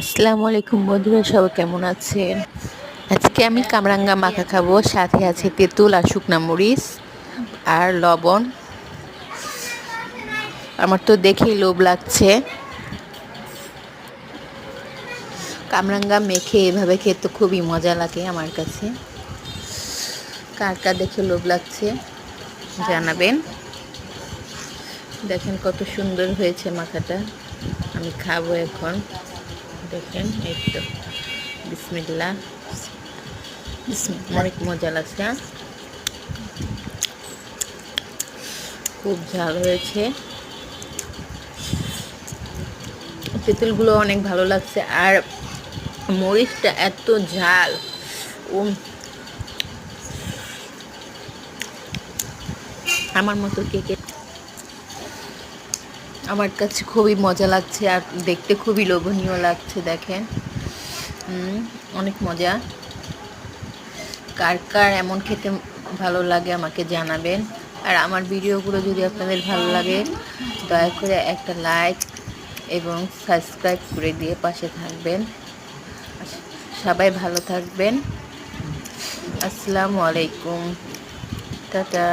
আসসালামু আলাইকুম বন্ধুরা, সবাই কেমন আছেন? আজকে আমি কামরাঙ্গা মাখা খাব, সাথে আছে তেঁতুল আর শুকনা মরিচ আর লবণ। আমার তো দেখেই লোভ লাগছে। কামরাঙ্গা মেখে এভাবে খেতে খুবই মজা লাগে আমার কাছে। কার কার দেখে লোভ লাগছে জানাবেন। দেখেন কত সুন্দর হয়েছে মাখাটা। আমি খাব এখন। দেখেন, এই তো। অনেক মজা লাগছে হ্যাঁ? খুব ঝাল হয়েছে। তেঁতুলগুলো অনেক ভালো লাগছে, আর মরিচটা এত ঝাল। ও আমার মতো কে কে আমার কাছে খুবই মজা লাগছে আর দেখতে খুবই লোভনীয় লাগছে, দেখেন। অনেক মজা। কার কার এমন খেতে ভালো লাগে আমাকে জানাবেন। আর আমার ভিডিওগুলো যদি আপনাদের ভালো লাগে, দয়া করে একটা লাইক এবং সাবস্ক্রাইব করে দিয়ে পাশে থাকবেন। সবাই ভালো থাকবেন। আসসালামু আলাইকুম। টাটা।